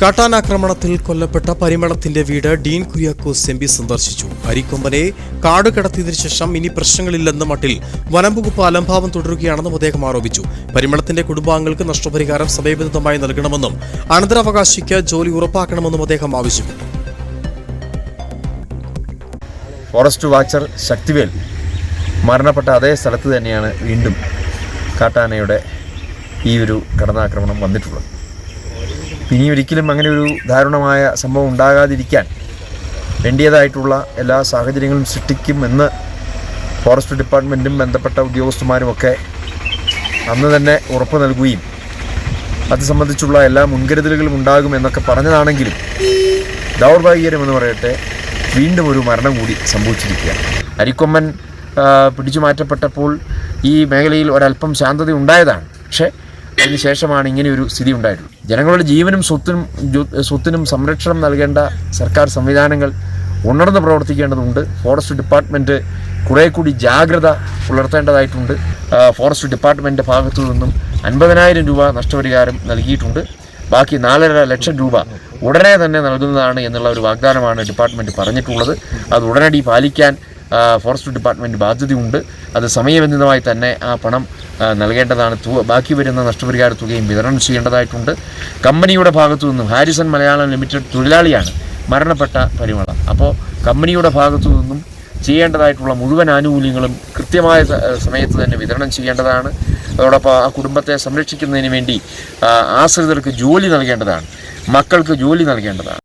കാട്ടാനാക്രമണത്തിൽ കൊല്ലപ്പെട്ട പരിമളത്തിന്റെ വീട് Dean Kuriakose M P സന്ദർശിച്ചു. അരിക്കൊമ്പനെ കാട് കടത്തിയതിനു ശേഷം ഇനി പ്രശ്നങ്ങളില്ലെന്ന മട്ടിൽ വനംവകുപ്പ് അലംഭാവം തുടരുകയാണെന്നും അദ്ദേഹം ആരോപിച്ചു. പരിമളത്തിന്റെ കുടുംബാംഗങ്ങൾക്ക് നഷ്ടപരിഹാരം സമയബന്ധിതമായി നൽകണമെന്നും അനന്തരാവകാശിക്ക് ജോലി ഉറപ്പാക്കണമെന്നും അദ്ദേഹം ആവശ്യപ്പെട്ടു. ഫോറസ്റ്റ് വാച്ചർ ശക്തിവേൽ മരണപ്പെട്ട അതേ സ്ഥലത്ത് തന്നെയാണ് വീണ്ടും കാട്ടാനയുടെ ഈ ഒരു കടന്നാക്രമണം വന്നിട്ടുള്ളത്. ഇനി ഒരിക്കലും അങ്ങനെ ഒരു ദാരുണമായ സംഭവം ഉണ്ടാകാതിരിക്കാൻ വേണ്ടിയതായിട്ടുള്ള എല്ലാ സാഹചര്യങ്ങളും സൃഷ്ടിക്കുമെന്ന് ഫോറസ്റ്റ് ഡിപ്പാർട്ട്മെന്റും ബന്ധപ്പെട്ട ഉദ്യോഗസ്ഥന്മാരുമൊക്കെ അന്ന് തന്നെ ഉറപ്പ് നൽകുകയും അത് സംബന്ധിച്ചുള്ള എല്ലാ മുൻകരുതലുകളും ഉണ്ടാകും ഉണ്ടാകുമെന്നൊക്കെ പറഞ്ഞതാണെങ്കിലും ദൗർഭാഗ്യകരമെന്ന് പറയട്ടെ വീണ്ടും ഒരു മരണം കൂടി സംഭവിച്ചിരിക്കുകയാണ്. അരിക്കൊമ്മൻ പിടിച്ചു മാറ്റപ്പെട്ടപ്പോൾ ഈ മേഖലയിൽ ഒരല്പം ശാന്തത ഉണ്ടായതാണ്. പക്ഷേ അതിനുശേഷമാണ് ഇങ്ങനെ ഒരു സ്ഥിതി ഉണ്ടായിട്ടുള്ളത്. ജനങ്ങളുടെ ജീവനും സ്വത്തിനും സ്വത്തിനും സംരക്ഷണം നൽകേണ്ട സർക്കാർ സംവിധാനങ്ങൾ ഉണർന്ന് പ്രവർത്തിക്കേണ്ടതുണ്ട്. ഫോറസ്റ്റ് ഡിപ്പാർട്ട്മെന്റ് കുറേ കൂടി ജാഗ്രത പുലർത്തേണ്ടതായിട്ടുണ്ട്. ഫോറസ്റ്റ് ഡിപ്പാർട്ട്മെന്റ് ഭാഗത്തു നിന്നും അൻപതിനായിരം രൂപ നഷ്ടപരിഹാരം നൽകിയിട്ടുണ്ട്. ബാക്കി നാലര ലക്ഷം രൂപ ഉടനെ തന്നെ നൽകുന്നതാണ് എന്നുള്ള ഒരു വാഗ്ദാനമാണ് ഡിപ്പാർട്ട്മെന്റ് പറഞ്ഞിട്ടുള്ളത്. അത് ഉടനടി പാലിക്കാൻ ഫോറസ്റ്റ് ഡിപ്പാർട്ട്മെന്റ് ബാധ്യതയുണ്ട്. അത് സമയബന്ധിതമായി തന്നെ ആ പണം നൽകേണ്ടതാണ് ബാക്കി വരുന്ന നഷ്ടപരിഹാര തുകയും വിതരണം ചെയ്യേണ്ടതായിട്ടുണ്ട്. കമ്പനിയുടെ ഭാഗത്തു നിന്നും ഹാരിസൺ മലയാളം ലിമിറ്റഡ് തൊഴിലാളിയാണ് മരണപ്പെട്ട പരിമള. അപ്പോൾ കമ്പനിയുടെ ഭാഗത്തു നിന്നും ചെയ്യേണ്ടതായിട്ടുള്ള മുഴുവൻ ആനുകൂല്യങ്ങളും കൃത്യമായ സമയത്ത് തന്നെ വിതരണം ചെയ്യേണ്ടതാണ്. അതോടൊപ്പം ആ കുടുംബത്തെ സംരക്ഷിക്കുന്നതിന് വേണ്ടി ആശ്രിതർക്ക് ജോലി നൽകേണ്ടതാണ്. മക്കൾക്ക് ജോലി നൽകേണ്ടതാണ്.